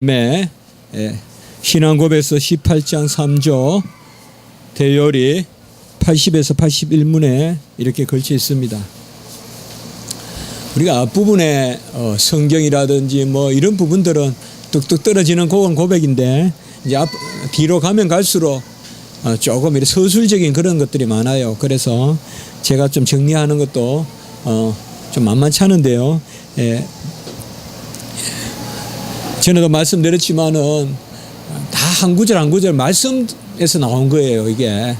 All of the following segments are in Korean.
매 예, 신앙고백서 18장 3조 대열이 80에서 81문에 이렇게 걸쳐 있습니다. 우리가 앞부분에 어, 성경이라든지 뭐 이런 부분들은 뚝뚝 떨어지는 그건 고백인데 이제 앞, 뒤로 가면 갈수록 어, 조금 이렇게 서술적인 그런 것들이 많아요. 그래서 제가 좀 정리하는 것도 어, 좀 만만치 않은데요. 예, 전에도 말씀드렸지만은 다 한 구절 한 구절 말씀에서 나온 거예요 이게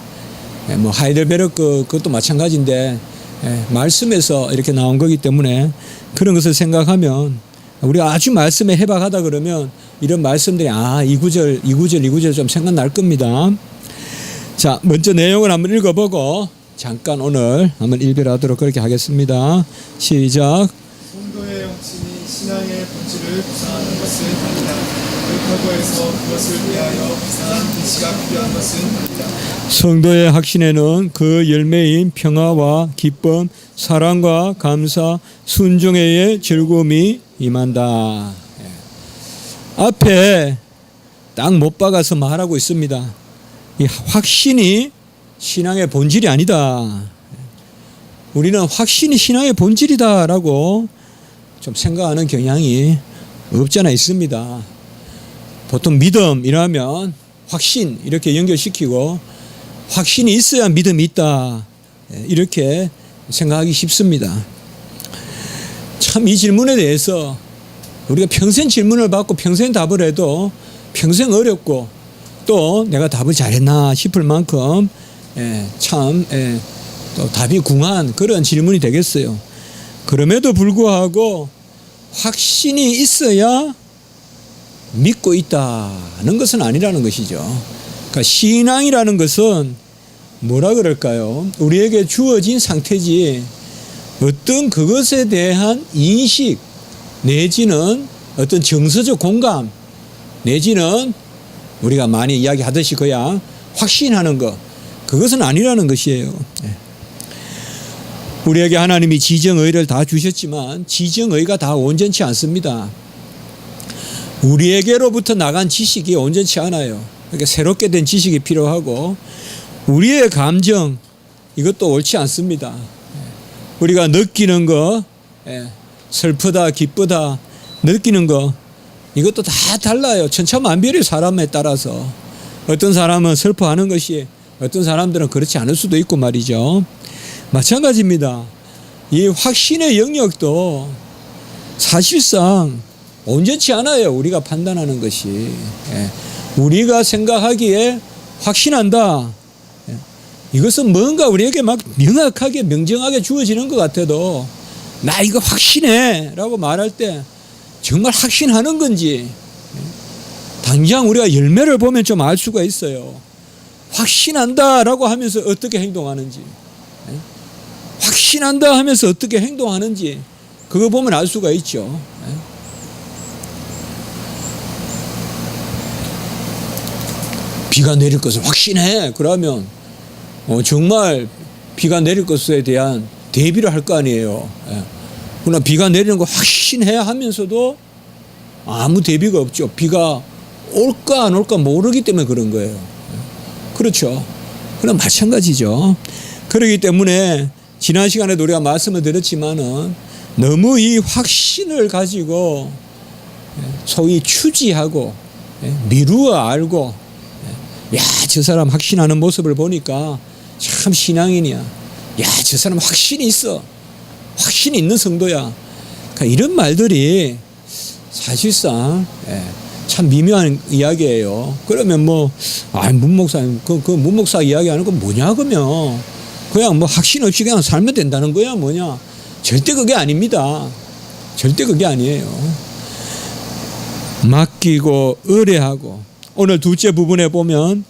예, 뭐 하이델베르크 그것도 마찬가지인데 예, 말씀에서 이렇게 나온 거기 때문에 그런 것을 생각하면 우리가 아주 말씀에 해박하다 그러면 이런 말씀들이 아 이 구절 이 구절 이 구절 좀 생각날 겁니다. 자 먼저 내용을 한번 읽어보고 잠깐 오늘 한번 일별하도록 그렇게 하겠습니다. 시작. 본질을 구상하는 것은 아니다. 그렇다고 해서 그것을 위하여 이상한 계시가 필요한 것은 아니다. 성도의 확신에는 그 열매인 평화와 기쁨, 사랑과 감사, 순종의 즐거움이 임한다. 예. 앞에 딱 못 박아서 말하고 있습니다. 이 확신이 신앙의 본질이 아니다. 우리는 확신이 신앙의 본질이다라고 좀 생각하는 경향이 없잖아 있습니다. 보통 믿음이라면 확신 이렇게 연결시키고 확신이 있어야 믿음이 있다. 예, 이렇게 생각하기 쉽습니다. 참 이 질문에 대해서 우리가 평생 질문을 받고 평생 답을 해도 평생 어렵고 또 내가 답을 잘했나 싶을 만큼 예, 참, 예, 또 답이 궁한 그런 질문이 되겠어요. 그럼에도 불구하고 확신이 있어야 믿고 있다는 것은 아니라는 것이죠. 그러니까 신앙이라는 것은 뭐라 그럴까요? 우리에게 주어진 상태지 어떤 그것에 대한 인식 내지는 어떤 정서적 공감 내지는 우리가 많이 이야기하듯이 그냥 확신하는 것 그것은 아니라는 것이에요. 예. 우리에게 하나님이 지정의를 다 주셨지만 지정의가 다 온전치 않습니다. 우리에게로부터 나간 지식이 온전치 않아요. 그러니까 새롭게 된 지식이 필요하고 우리의 감정 이것도 옳지 않습니다. 우리가 느끼는 거 예, 슬프다 기쁘다 느끼는 거 이것도 다 달라요. 천차만별이 사람에 따라서 어떤 사람은 슬퍼하는 것이 어떤 사람들은 그렇지 않을 수도 있고 말이죠. 마찬가지입니다. 이 확신의 영역도 사실상 온전치 않아요. 우리가 판단하는 것이. 예. 우리가 생각하기에 확신한다. 예. 이것은 뭔가 우리에게 막 명확하게 명정하게 주어지는 것 같아도 나 이거 확신해 라고 말할 때 정말 확신하는 건지 예. 당장 우리가 열매를 보면 좀 알 수가 있어요. 확신한다 라고 하면서 어떻게 행동하는지 예. 확신한다 하면서 어떻게 행동하는지 그거 보면 알 수가 있죠. 예. 비가 내릴 것을 확신해. 그러면 어, 정말 비가 내릴 것에 대한 대비를 할 거 아니에요. 예. 그러나 비가 내리는 거 확신해 하면서도 아무 대비가 없죠. 비가 올까 안 올까 모르기 때문에 그런 거예요. 예. 그렇죠. 그럼 마찬가지죠. 그렇기 때문에 지난 시간에도 우리가 말씀을 드렸지만은 너무 이 확신을 가지고 예, 소위 추지하고 예, 미루어 알고 야, 저 사람 확신하는 모습을 보니까 참 신앙인이야. 야, 저 사람 확신이 있어. 확신이 있는 성도야. 그러니까 이런 말들이 사실상 예, 참 미묘한 이야기예요. 그러면 뭐, 아, 문 목사님, 그, 그, 문 목사 이야기하는 건 뭐냐, 그러면. 그냥 뭐 확신 없이 그냥 살면 된다는 거야, 뭐냐. 절대 그게 아닙니다. 절대 그게 아니에요. 맡기고, 의뢰하고, 오늘 둘째 부분에 보면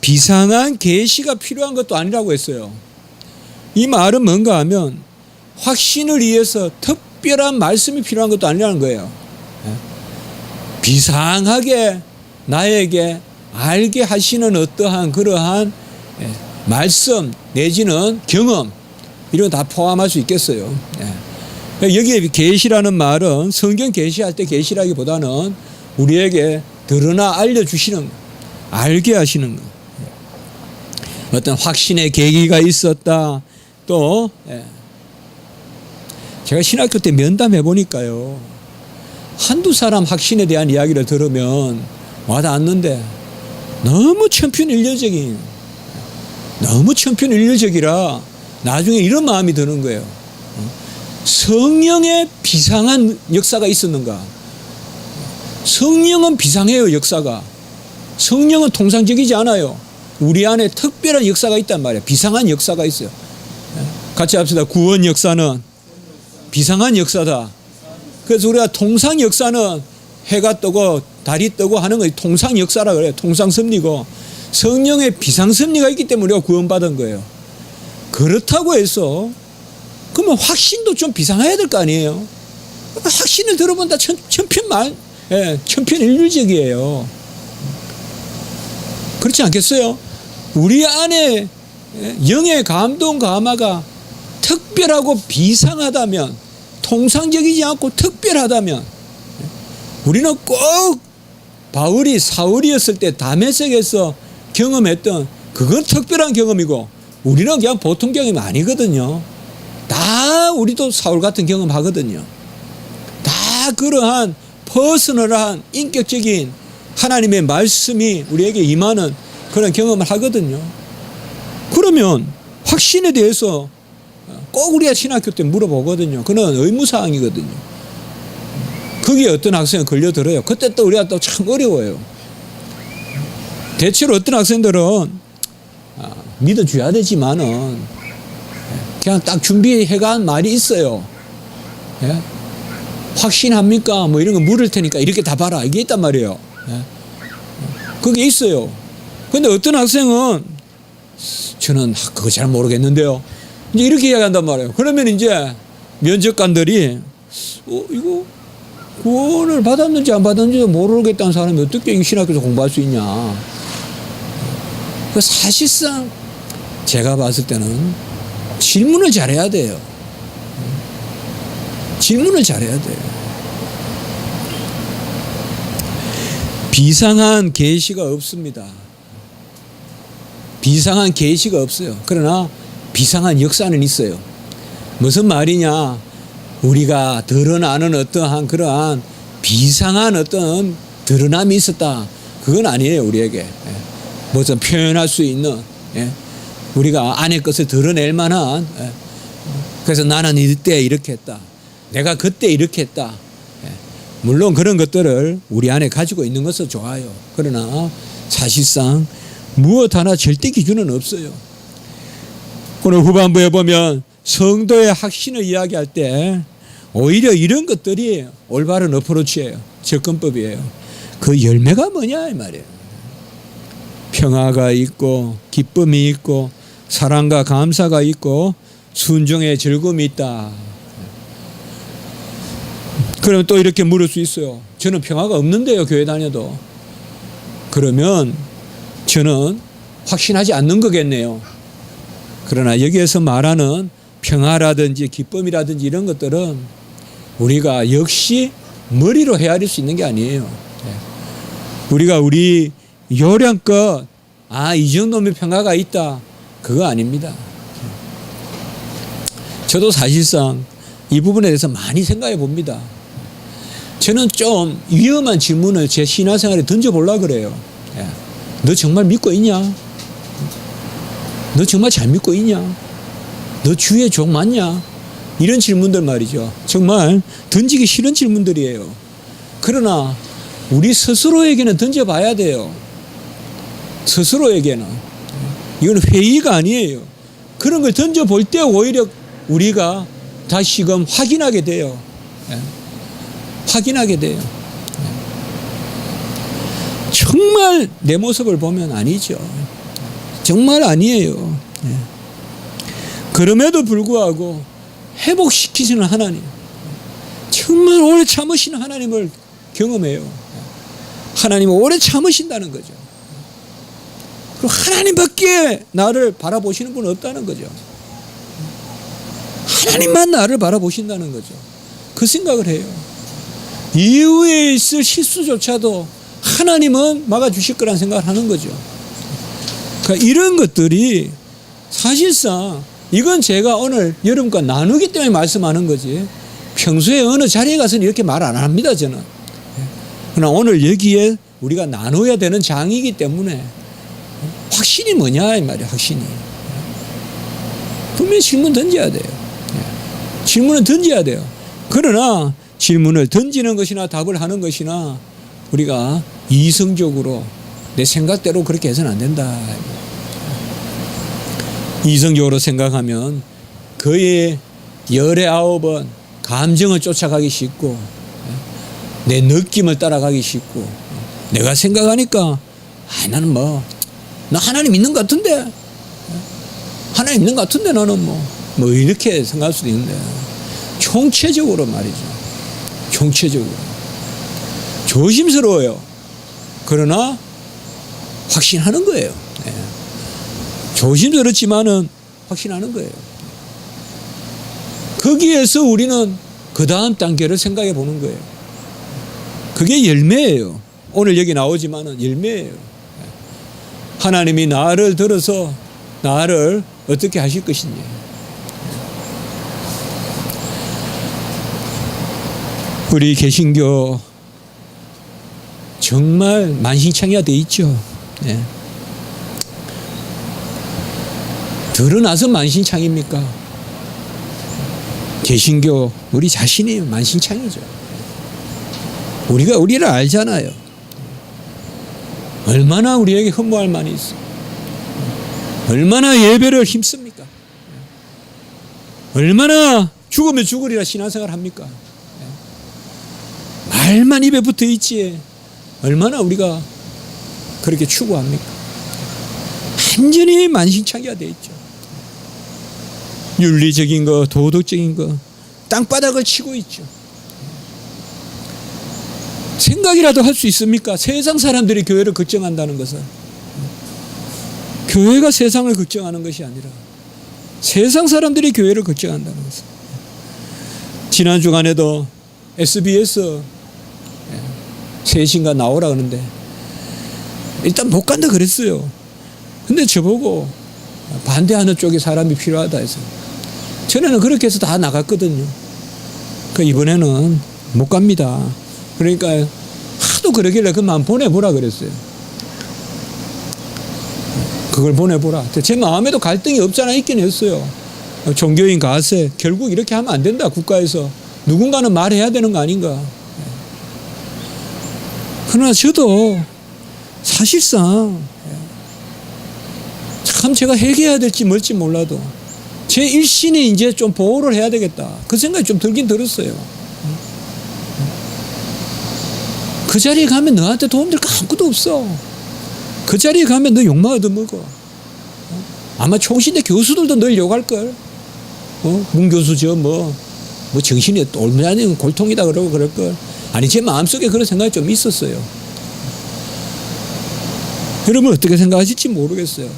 비상한 계시가 필요한 것도 아니라고 했어요. 이 말은 뭔가 하면 확신을 위해서 특별한 말씀이 필요한 것도 아니라는 거예요. 예. 비상하게 나에게 알게 하시는 어떠한 그러한 예, 말씀 내지는 경험 이런 거다 포함할 수 있겠어요. 예. 여기에 계시라는 말은 성경 계시할 때 계시라기보다는 우리에게 드러나 알려주시는 거, 알게 하시는 거. 어떤 확신의 계기가 있었다. 또 예. 제가 신학교 때 면담해 보니까요. 한두 사람 확신에 대한 이야기를 들으면 와닿았는데 너무 천편일률적인 너무 천편일률적이라 나중에 이런 마음이 드는 거예요. 어? 성령의 비상한 역사가 있었는가? 성령은 비상해요, 역사가. 성령은 통상적이지 않아요. 우리 안에 특별한 역사가 있단 말이에요. 비상한 역사가 있어요. 예? 같이 합시다. 구원 역사는 비상한 역사다. 그래서 우리가 통상 역사는 해가 뜨고 달이 뜨고 하는 거 통상 역사라 그래요. 통상 섭리고 성령의 비상 섭리가 있기 때문에 우리가 구원받은 거예요. 그렇다고 해서 그러면 확신도 좀 비상해야 될 거 아니에요. 확신을 들어본다 천, 천편만 예, 천편일률적이에요. 그렇지 않겠어요? 우리 안에 예, 영의 감동 감화가 특별하고 비상하다면 통상적이지 않고 특별하다면 예, 우리는 꼭 바울이 사울이었을 때 다메섹에서 경험했던 그건 특별한 경험이고 우리는 그냥 보통 경험이 아니거든요. 다 우리도 사울 같은 경험 하거든요. 다 그러한 퍼스널한 인격적인 하나님의 말씀이 우리에게 임하는 그런 경험을 하거든요. 그러면 확신에 대해서 꼭 우리가 신학교 때 물어보거든요. 그는 의무사항이거든요. 거기에 어떤 학생이 걸려들어요. 그때 또 우리가 또 참 어려워요. 대체로 어떤 학생들은 아, 믿어줘야 되지만은 그냥 딱 준비해간 말이 있어요. 예? 확신합니까? 뭐 이런 거 물을 테니까 이렇게 다 봐라. 이게 있단 말이에요. 예? 그게 있어요. 근데 어떤 학생은 저는 그거 잘 모르겠는데요. 이제 이렇게 이야기한단 말이에요. 그러면 이제 면접관들이 어, 이거 구원을 받았는지 안 받았는지 모르겠다는 사람이 어떻게 이 신학교에서 공부할 수 있냐. 그 사실상 제가 봤을 때는 질문을 잘해야 돼요. 질문을 잘해야 돼요. 비상한 계시가 없습니다. 비상한 계시가 없어요. 그러나 비상한 역사는 있어요. 무슨 말이냐? 우리가 드러나는 어떠한 그러한 비상한 어떤 드러남이 있었다. 그건 아니에요, 우리에게. 예. 무슨 표현할 수 있는, 예. 우리가 안의 것을 드러낼 만한, 예. 그래서 나는 이때 이렇게 했다. 내가 그때 이렇게 했다. 예. 물론 그런 것들을 우리 안에 가지고 있는 것은 좋아요. 그러나 사실상 무엇 하나 절대 기준은 없어요. 오늘 후반부에 보면 성도의 확신을 이야기할 때 오히려 이런 것들이 올바른 어프로치예요. 접근법이에요. 그 열매가 뭐냐 이 말이에요. 평화가 있고 기쁨이 있고 사랑과 감사가 있고 순종의 즐거움이 있다. 그러면 또 이렇게 물을 수 있어요. 저는 평화가 없는데요, 교회 다녀도. 그러면 저는 확신하지 않는 거겠네요. 그러나 여기에서 말하는 평화라든지 기쁨이라든지 이런 것들은 우리가 역시 머리로 헤아릴 수 있는 게 아니에요. 네. 우리가 우리 요령껏 아, 이 정도면 평화가 있다. 그거 아닙니다. 저도 사실상 이 부분에 대해서 많이 생각해 봅니다. 저는 좀 위험한 질문을 제 신화생활에 던져보려고 그래요. 예. 너 정말 믿고 있냐? 너 정말 잘 믿고 있냐? 너 주의 종 맞냐? 이런 질문들 말이죠. 정말 던지기 싫은 질문들이에요. 그러나 우리 스스로에게는 던져봐야 돼요. 스스로에게는. 이건 회의가 아니에요. 그런 걸 던져볼 때 오히려 우리가 다시금 확인하게 돼요. 예. 확인하게 돼요. 예. 정말 내 모습을 보면 아니죠. 정말 아니에요. 예. 그럼에도 불구하고 회복시키시는 하나님, 정말 오래 참으시는 하나님을 경험해요. 하나님은 오래 참으신다는 거죠. 하나님밖에 나를 바라보시는 분은 없다는 거죠. 하나님만 나를 바라보신다는 거죠. 그 생각을 해요. 이후에 있을 실수조차도 하나님은 막아주실 거란 생각을 하는 거죠. 그러니까 이런 것들이 사실상 이건 제가 오늘 여러분과 나누기 때문에 말씀하는 거지. 평소에 어느 자리에 가서는 이렇게 말 안 합니다, 저는. 그러나 오늘 여기에 우리가 나눠야 되는 장이기 때문에 확신이 뭐냐, 이 말이야, 확신이. 분명히 질문 던져야 돼요. 질문은 던져야 돼요. 그러나 질문을 던지는 것이나 답을 하는 것이나 우리가 이성적으로 내 생각대로 그렇게 해서는 안 된다. 이성적으로 생각하면 거의 열에 아홉 번 감정을 쫓아가기 쉽고 내 느낌을 따라가기 쉽고 내가 생각하니까 아, 나는 뭐 나 하나님 믿는 것 같은데 하나님 믿는 것 같은데 나는 뭐, 뭐 이렇게 생각할 수도 있는데 총체적으로 말이죠. 총체적으로 조심스러워요. 그러나 확신하는 거예요. 예. 조심스럽지만은 확신하는 거예요. 거기에서 우리는 그 다음 단계를 생각해 보는 거예요. 그게 열매예요. 오늘 여기 나오지만은 열매예요. 하나님이 나를 들어서 나를 어떻게 하실 것이냐. 우리 개신교 정말 만신창이가 돼 있죠. 예. 드러나서 만신창입니까? 개신교 우리 자신이 만신창이죠. 우리가 우리를 알잖아요. 얼마나 우리에게 흠모할 만이 있어. 얼마나 예배를 힘씁니까? 얼마나 죽으면 죽으리라 신앙생활 합니까? 말만 입에 붙어 있지. 얼마나 우리가 그렇게 추구합니까? 완전히 만신창이가 돼 있죠. 윤리적인 거, 도덕적인 거, 땅바닥을 치고 있죠. 생각이라도 할 수 있습니까? 세상 사람들이 교회를 걱정한다는 것은. 교회가 세상을 걱정하는 것이 아니라 세상 사람들이 교회를 걱정한다는 것은. 지난 주간에도 SBS 세신가 나오라 그러는데 일단 못 간다 그랬어요. 근데 저보고 반대하는 쪽에 사람이 필요하다 해서 전에는 그렇게 해서 다 나갔거든요. 그 이번에는 못 갑니다. 그러니까 하도 그러길래 그만 보내보라 그랬어요. 그걸 보내보라. 제 마음에도 갈등이 없잖아 있긴 했어요. 종교인 가세 결국 이렇게 하면 안 된다 국가에서 누군가는 말해야 되는 거 아닌가. 그러나 저도 사실상 참 제가 해결해야 될지 뭘지 몰라도 제 일신이 이제 좀 보호를 해야 되겠다. 그 생각이 좀 들긴 들었어요. 그 자리에 가면 너한테 도움될 거 아무것도 없어. 그 자리에 가면 너 욕만 얻어먹어. 아마 총신대 교수들도 널 욕할걸. 어? 문 교수 저 뭐, 뭐 정신이 얼마나 골통이다 그러고 그럴걸. 아니, 제 마음속에 그런 생각이 좀 있었어요. 여러분 어떻게 생각하실지 모르겠어요.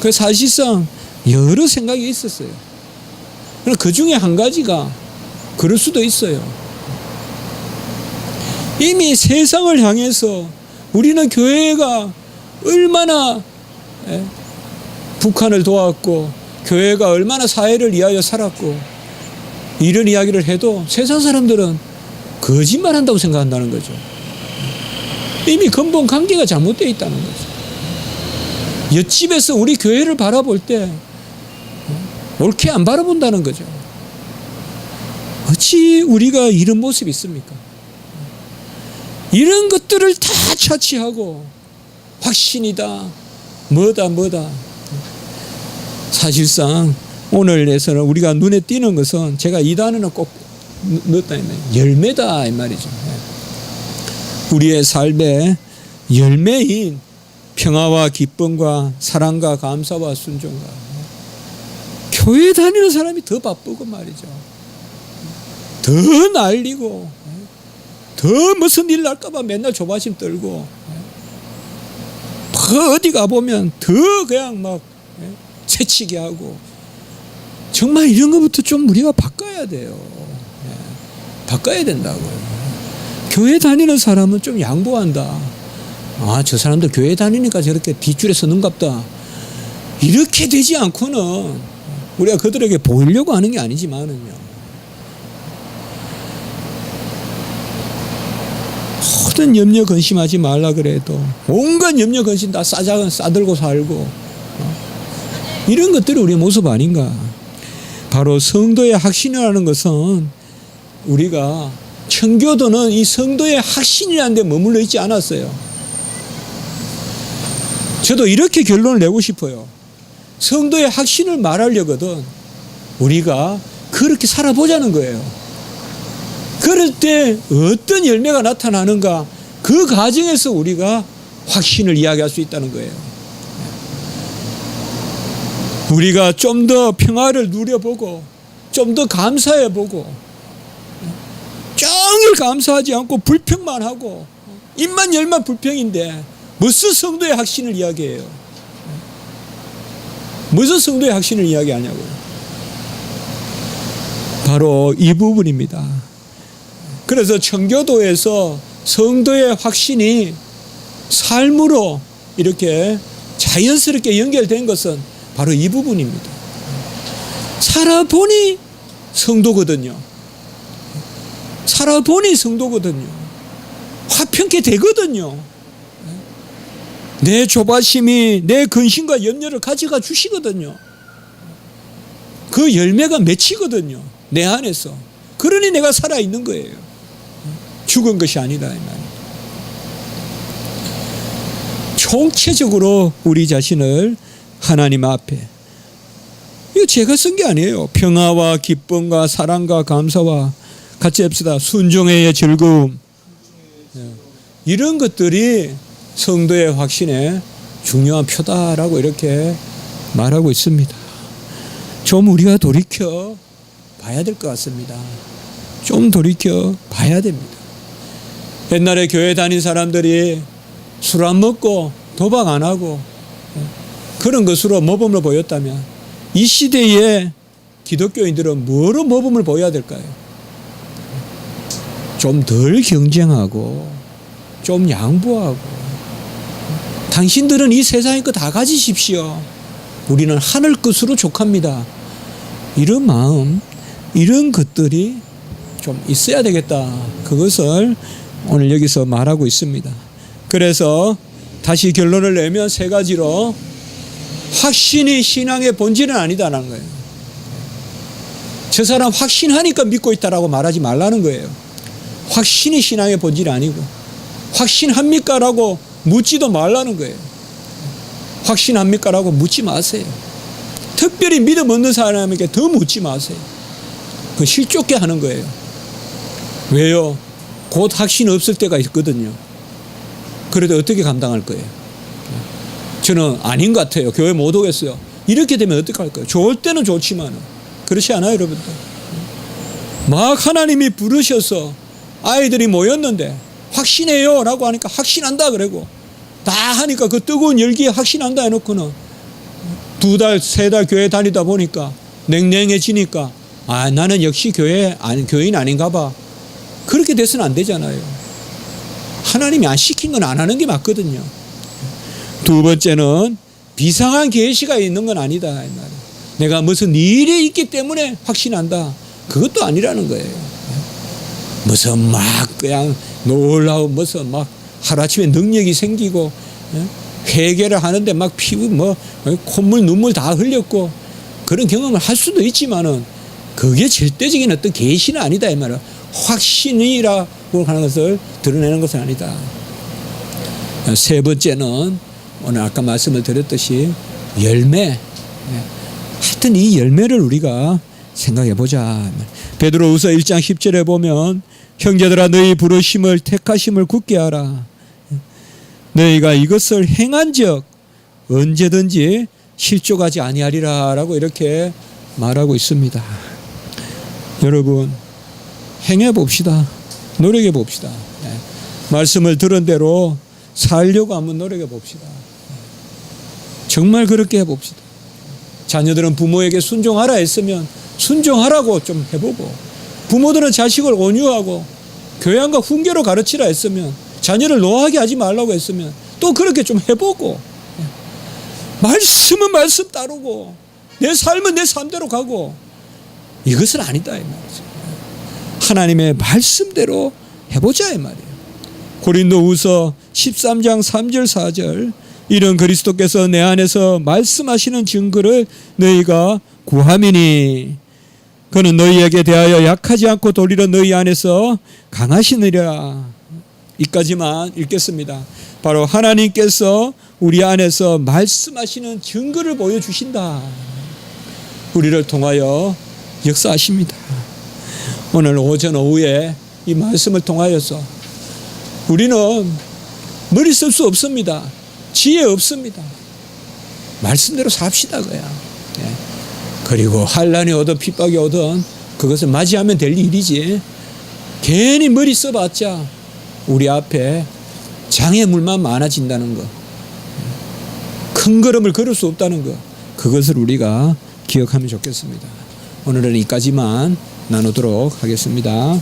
그 사실상 여러 생각이 있었어요. 그 중에 한 가지가 그럴 수도 있어요. 이미 세상을 향해서 우리는 교회가 얼마나 예, 북한을 도왔고 교회가 얼마나 사회를 위하여 살았고 이런 이야기를 해도 세상 사람들은 거짓말 한다고 생각한다는 거죠. 이미 근본 관계가 잘못되어 있다는 거죠. 옆집에서 우리 교회를 바라볼 때 옳게 안 바라본다는 거죠. 어찌 우리가 이런 모습이 있습니까? 이런 것들을 다 차치하고 확신이다, 뭐다, 뭐다. 사실상 오늘에서는 우리가 눈에 띄는 것은 제가 이 단어는 꼭 넣었다 열매다 이 말이죠. 우리의 삶의 열매인 평화와 기쁨과 사랑과 감사와 순종과 교회 다니는 사람이 더 바쁘고 말이죠. 더 날리고 더 무슨 일 날까봐 맨날 조바심 떨고 더 어디 가보면 더 그냥 막 새치기 하고 정말 이런 것부터 좀 우리가 바꿔야 돼요. 바꿔야 된다고요. 교회 다니는 사람은 좀 양보한다. 아, 저 사람들 교회 다니니까 저렇게 뒷줄에 서는갑다. 이렇게 되지 않고는 우리가 그들에게 보이려고 하는 게 아니지만은요. 모든 염려 근심하지 말라 그래도 온갖 염려 근심 다 싸자 싸들고 살고 어? 이런 것들이 우리의 모습 아닌가? 바로 성도의 확신이라는 것은 우리가 청교도는 이 성도의 확신이라는 데 머물러 있지 않았어요. 저도 이렇게 결론을 내고 싶어요. 성도의 확신을 말하려거든 우리가 그렇게 살아보자는 거예요. 그럴 때 어떤 열매가 나타나는가 그 과정에서 우리가 확신을 이야기할 수 있다는 거예요. 우리가 좀 더 평화를 누려보고 좀 더 감사해보고 종일 감사하지 않고 불평만 하고 입만 열만 불평인데 무슨 성도의 확신을 이야기해요? 무슨 성도의 확신을 이야기하냐고요? 바로 이 부분입니다. 그래서 청교도에서 성도의 확신이 삶으로 이렇게 자연스럽게 연결된 것은 바로 이 부분입니다. 살아보니 성도거든요. 살아보니 성도거든요. 화평케 되거든요. 내 조바심이 내 근심과 염려를 가져가 주시거든요. 그 열매가 맺히거든요. 내 안에서. 그러니 내가 살아있는 거예요. 죽은 것이 아니다. 총체적으로 우리 자신을 하나님 앞에 이거 제가 쓴 게 아니에요. 평화와 기쁨과 사랑과 감사와 같이 합시다. 순종의 즐거움. 예. 이런 것들이 성도의 확신의 중요한 표다라고 이렇게 말하고 있습니다. 좀 우리가 돌이켜 봐야 될 것 같습니다. 좀 돌이켜 봐야 됩니다. 옛날에 교회 다닌 사람들이 술 안 먹고 도박 안 하고 그런 것으로 모범을 보였다면 이 시대에 기독교인들은 뭐로 모범을 보여야 될까요? 좀 덜 경쟁하고 좀 양보하고 당신들은 이 세상의 거 다 가지십시오. 우리는 하늘 것으로 족합니다. 이런 마음, 이런 것들이 좀 있어야 되겠다. 그것을 오늘 여기서 말하고 있습니다. 그래서 다시 결론을 내면 세 가지로 확신이 신앙의 본질은 아니다라는 거예요. 저 사람 확신하니까 믿고 있다라고 말하지 말라는 거예요. 확신이 신앙의 본질이 아니고 확신합니까? 라고 묻지도 말라는 거예요. 확신합니까? 라고 묻지 마세요. 특별히 믿음 없는 사람에게 더 묻지 마세요. 그 실족게 하는 거예요. 왜요? 곧 확신 없을 때가 있거든요. 그래도 어떻게 감당할 거예요? 저는 아닌 것 같아요. 교회 못 오겠어요. 이렇게 되면 어떻게 할 거예요? 좋을 때는 좋지만 그렇지 않아요, 여러분들? 막 하나님이 부르셔서 아이들이 모였는데 확신해요 라고 하니까 확신한다 그러고 다 하니까 그 뜨거운 열기에 확신한다 해놓고는 두 달, 세 달 교회 다니다 보니까 냉랭해지니까 아, 나는 역시 교회, 아니, 교인 아닌가 봐. 그렇게 돼서는 안 되잖아요. 하나님이 안 시킨 건 안 하는 게 맞거든요. 두 번째는 비상한 계시가 있는 건 아니다. 내가 무슨 일이 있기 때문에 확신한다. 그것도 아니라는 거예요. 무슨 막 그냥 놀라운 무슨 막 하루아침에 능력이 생기고 예? 회개를 하는데 막 피부 뭐 콧물 눈물 다 흘렸고 그런 경험을 할 수도 있지만은 그게 절대적인 어떤 계시는 아니다 이 말이야. 확신이라고 하는 것을 드러내는 것은 아니다. 세 번째는 오늘 아까 말씀을 드렸듯이 열매. 예. 하여튼 이 열매를 우리가 생각해 보자. 베드로후서 1장 10절에 보면 형제들아 너희 부르심을 택하심을 굳게 하라. 너희가 이것을 행한즉 언제든지 실족하지 아니하리라라고 이렇게 말하고 있습니다. 여러분 행해 봅시다. 노력해 봅시다. 네. 말씀을 들은 대로 살려고 한번 노력해 봅시다. 정말 그렇게 해 봅시다. 자녀들은 부모에게 순종하라 했으면 순종하라고 좀 해보고 부모들은 자식을 온유하고 교양과 훈계로 가르치라 했으면 자녀를 노하게 하지 말라고 했으면 또 그렇게 좀 해보고 예. 말씀은 말씀 따르고 내 삶은 내 삶대로 가고 이것은 아니다 이 말이죠. 하나님의 말씀대로 해보자 이 말이에요. 고린도후서 13장 3절 4절 이런 그리스도께서 내 안에서 말씀하시는 증거를 너희가 구함이니 그는 너희에게 대하여 약하지 않고 도리어 너희 안에서 강하시느니라 이까지만 읽겠습니다. 바로 하나님께서 우리 안에서 말씀하시는 증거를 보여주신다. 우리를 통하여 역사하십니다. 오늘 오전 오후에 이 말씀을 통하여서 우리는 머리 쓸 수 없습니다. 지혜 없습니다. 말씀대로 삽시다 그야. 예. 그리고 환란이 오든 핍박이 오든 그것을 맞이하면 될 일이지. 괜히 머리 써봤자 우리 앞에 장애물만 많아진다는 거. 큰 걸음을 걸을 수 없다는 거. 그것을 우리가 기억하면 좋겠습니다. 오늘은 이까지만 나누도록 하겠습니다.